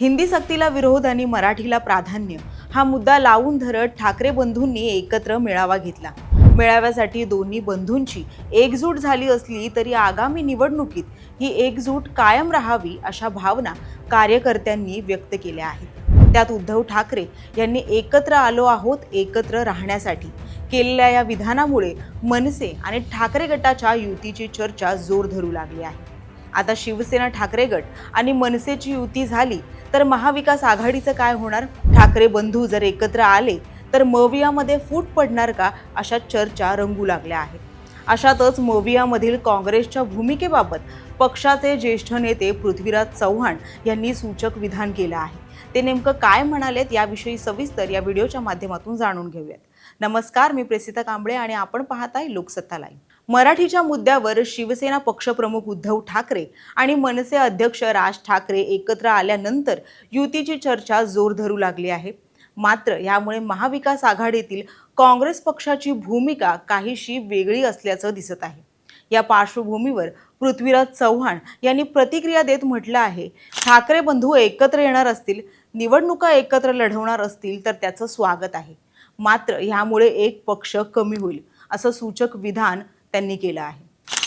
हिंदी सक्तीला विरोध आणि मराठीला प्राधान्य हा मुद्दा लावून धरत ठाकरे बंधूंनी एकत्र मेळावा घेतला. मेळाव्यासाठी दोन्ही बंधूंची एकजूट झाली असली तरी आगामी निवडणुकीत ही एकजूट कायम राहावी अशा भावना कार्यकर्त्यांनी व्यक्त केल्या आहेत. त्यात उद्धव ठाकरे यांनी एकत्र आलो आहोत एकत्र राहण्यासाठी. केलेल्या या विधानामुळे मनसे आणि ठाकरे गटाच्या युतीची चर्चा जोर धरू लागली आहे. आता शिवसेना ठाकरे गट आणि मनसेची युती झाली तर महाविकास आघाडीचं काय होणार? ठाकरे बंधू जर एकत्र आले तर मवियामध्ये फूट पडणार का? अशा चर्चा रंगू लागल्या आहेत. अशातच मोवियामधील काँग्रेसच्या भूमिकेबाबत पक्षाचे ज्येष्ठ नेते पृथ्वीराज चव्हाण यांनी सूचक विधान केलं आहे. ते नेमकं काय म्हणालेत याविषयी सविस्तर या व्हिडिओच्या माध्यमातून जाणून घेऊयात. नमस्कार मी प्रेसिता कांबळे आणि आपण पाहताय लोकसत्ता लाईव्ह. मराठीच्या मुद्द्यावर शिवसेना पक्षप्रमुख उद्धव ठाकरे आणि मनसे अध्यक्ष राज ठाकरे एकत्र आल्यानंतर युतीची चर्चा जोर धरू लागली आहे. मात्र यामुळे महाविकास आघाडीतील काँग्रेस पक्षाची भूमिका काहीशी वेगळी असल्याचं दिसत आहे. या पार्श्वभूमीवर पृथ्वीराज चव्हाण यांनी प्रतिक्रिया देत म्हटलं आहे ठाकरे बंधू एकत्र येणार असतील निवडणुका एकत्र लढवणार असतील तर त्याचं स्वागत आहे. मात्र ह्यामुळे एक पक्ष कमी होईल असं सूचक विधान त्यांनी केलं आहे.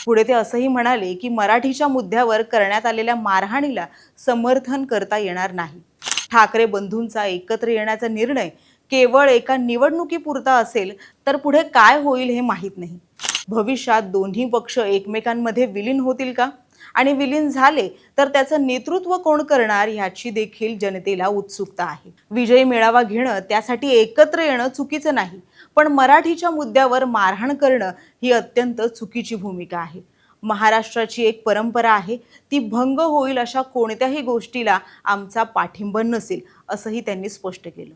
पुढे ते असंही म्हणाले की मराठीच्या मुद्द्यावर करण्यात आलेल्या मारहाणीला समर्थन करता येणार नाही. ठाकरे बंधूंचा एकत्र येण्याचा निर्णय केवळ एका निवडणुकीपुरता असेल तर पुढे काय होईल हे माहीत नाही. भविष्यात दोन्ही पक्ष एकमेकांमध्ये विलीन होतील का? आणि विलीन झाले तर त्याचं नेतृत्व कोण करणार ह्याची देखील जनतेला उत्सुकता आहे. विजयी मेळावा घेणं त्यासाठी एकत्र येणं चुकीचं नाही. पण मराठीच्या मुद्द्यावर मारहाण करणं ही अत्यंत चुकीची भूमिका आहे. महाराष्ट्राची एक परंपरा आहे ती भंग होईल अशा कोणत्याही गोष्टीला आमचा पाठिंबा नसेल असंही त्यांनी स्पष्ट केलं.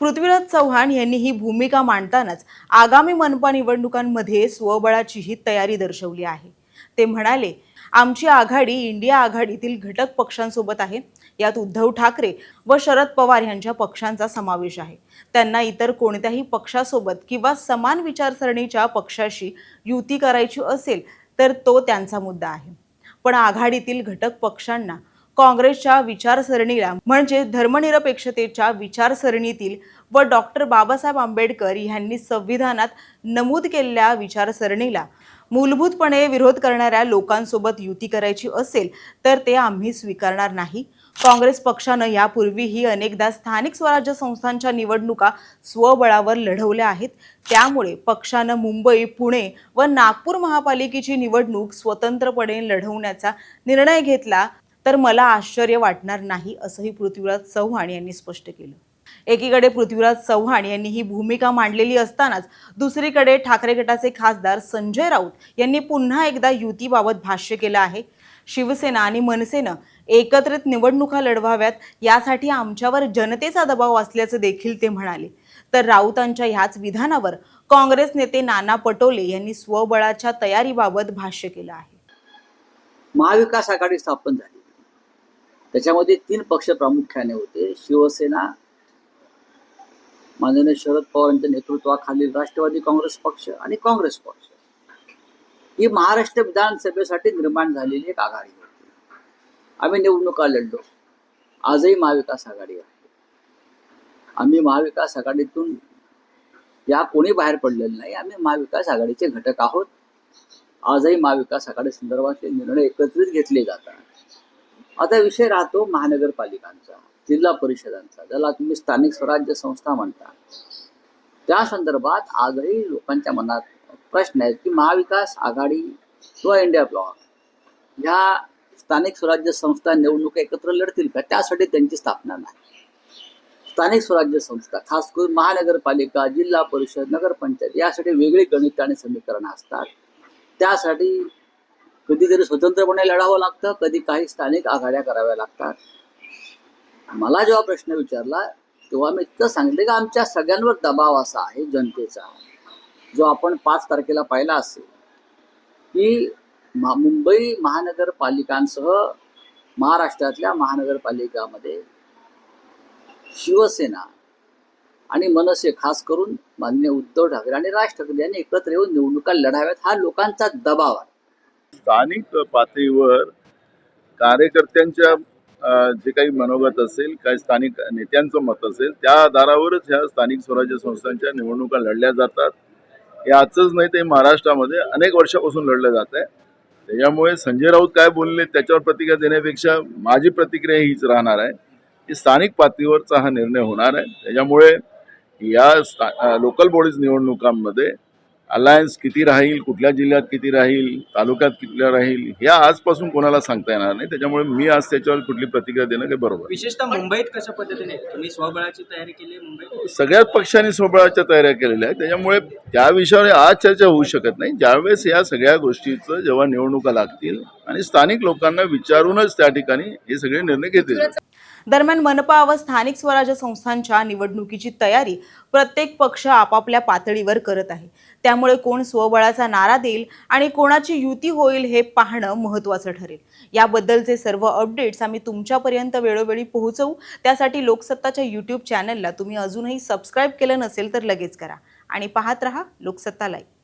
पृथ्वीराज चव्हाण यांनी ही भूमिका मांडतानाच आगामी मनपा निवडणुकांमध्ये स्वबळाचीही तयारी दर्शवली आहे. ते म्हणाले आमची आघाडी इंडिया आघाडीतील घटक पक्षांसोबत आहे. यात उद्धव ठाकरे व शरद पवार यांच्या पक्षांचा समावेश आहे. त्यांना इतर कोणत्याही पक्षासोबत किंवा समान विचारसरणीच्या पक्षाशी युती करायची असेल तर तो त्यांचा मुद्दा आहे. पण आघाडीतील घटक पक्षांना काँग्रेसच्या विचारसरणीला म्हणजे धर्मनिरपेक्षतेच्या विचारसरणीतील व डॉक्टर बाबासाहेब आंबेडकर यांनी संविधानात नमूद केलेल्या विचारसरणीला मूलभूतपणे विरोध करणाऱ्या लोकांसोबत युती करायची असेल तर ते आम्ही स्वीकारणार नाही. काँग्रेस पक्षानं यापूर्वीही अनेकदा स्थानिक स्वराज्य संस्थांच्या निवडणुका स्वबळावर लढवल्या आहेत. त्यामुळे पक्षानं मुंबई पुणे व नागपूर महापालिकेची निवडणूक स्वतंत्रपणे लढवण्याचा निर्णय घेतला तर मला आश्चर्य वाटणार नाही असंही पृथ्वीराज चव्हाण यांनी स्पष्ट केलं. एकीकडे पृथ्वीराज चव्हाण यांनी ही भूमिका मांडलेली असतानाच दुसरीकडे ठाकरे गटाचे खासदार संजय राऊत यांनी पुन्हा एकदा युतीबाबत भाष्य केलं आहे. शिवसेना आणि मनसेनं एकत्रित निवडणुका लढवाव्यात यासाठी आमच्यावर जनतेचा दबाव असल्याचं देखील ते म्हणाले. तर राऊतांच्या ह्याच विधानावर काँग्रेस नेते नाना पटोले यांनी स्वबळाच्या तयारीबाबत भाष्य केलं आहे. महाविकास आघाडी स्थापन झाली. त्याच्यामध्ये तीन पक्ष प्रामुख्याने होते. शिवसेना माननीय शरद पवार यांच्या नेतृत्वाखालील राष्ट्रवादी काँग्रेस पक्ष आणि काँग्रेस पक्ष. ही महाराष्ट्र विधानसभेसाठी निर्माण झालेली एक आघाडी होती. आम्ही निवडणुका लढलो. आजही महाविकास आघाडी आहे. आम्ही महाविकास आघाडीतून या कोणी बाहेर पडलेलं नाही. आम्ही महाविकास आघाडीचे घटक आहोत. आजही महाविकास आघाडी संदर्भातले निर्णय एकत्रित घेतले जातात. आता विषय राहतो महानगरपालिकांचा जिल्हा परिषदांचा. ज्याला तुम्ही स्थानिक स्वराज्य संस्था म्हणता. त्या संदर्भात आजही लोकांच्या मनात प्रश्न आहेत की महाविकास आघाडी किंवा इंडिया ब्लॉक ह्या स्थानिक स्वराज्य संस्था निवडणुका एकत्र लढतील का? त्यासाठी त्यांची स्थापना नाही. स्थानिक स्वराज्य संस्था खास करून महानगरपालिका जिल्हा परिषद नगरपंचायत यासाठी वेगळी गणित आणि समीकरणं असतात. त्यासाठी कधीतरी स्वतंत्रपणे लढावं लागतं कधी काही स्थानिक आघाड्या कराव्या लागतात. मला जेव्हा प्रश्न विचारला तेव्हा मी इतकं सांगितलं की आमच्या सगळ्यांवर दबाव असा आहे जनतेचा. जो आपण पाच तारखेला पाहिला असेल की मुंबई महानगरपालिकांसह महाराष्ट्रातल्या महानगरपालिकामध्ये शिवसेना आणि मनसे खास करून माननीय उद्धव ठाकरे आणि राज ठाकरे यांनी एकत्र येऊन निवडणुका लढाव्यात हा लोकांचा दबाव आहे. स्थानिक पातळीवर कार्यकर्त्यांच्या जे काही मनोगत असेल काही स्थानिक नेत्यांचं मत असेल त्या आधारावरच ह्या स्थानिक स्वराज्य संस्थांच्या निवडणुका लढल्या जातात. हे आजच नाही ते महाराष्ट्रामध्ये अनेक वर्षापासून लढलं जात आहे. त्याच्यामुळे संजय राऊत काय बोलले त्याच्यावर प्रतिक्रिया देण्यापेक्षा माझी प्रतिक्रिया हीच राहणार आहे की स्थानिक पातळीवरचा हा निर्णय होणार आहे. त्याच्यामुळे या लोकल बॉडीज निवडणुकांमध्ये अलायन्स किती राहील कुठल्या जिल्ह्यात किती राहील तालुक्यात किती राहील हे आजपासून कोणाला सांगता येणार नाही. त्याच्यामुळे मी आज त्याच्यावर कुठली प्रतिक्रिया देणं काही बरोबर. विशेषतः मुंबईत कशा पद्धतीने? तुम्ही स्वबळाची तयारी केली मुंबईत? सगळ्याच पक्षांनी स्वबळाच्या तयाऱ्या केलेल्या आहेत. त्याच्यामुळे त्या विषयावर आज चर्चा होऊ शकत नाही. ज्यावेळेस या सगळ्या गोष्टीचं जेव्हा निवडणुका लागतील आणि स्थानिक लोकांना विचारूनच त्या ठिकाणी हे सगळे निर्णय घेतील. दरम्यान मनपा व स्थानिक स्वराज्य संस्थांच्या निवडणुकीची तयारी प्रत्येक पक्ष आपापल्या पातळीवर करत आहे. त्यामुळे कोण स्वबळाचा नारा देईल आणि कोणाची युती होईल हे पाहणं महत्त्वाचं ठरेल. याबद्दलचे सर्व अपडेट्स आम्ही तुमच्यापर्यंत वेळोवेळी पोहोचवू. त्यासाठी लोकसत्ताच्या यूट्यूब चॅनलला तुम्ही अजूनही सबस्क्राईब केलं नसेल तर लगेच करा. आणि पाहत रहा लोकसत्ता लाईव्ह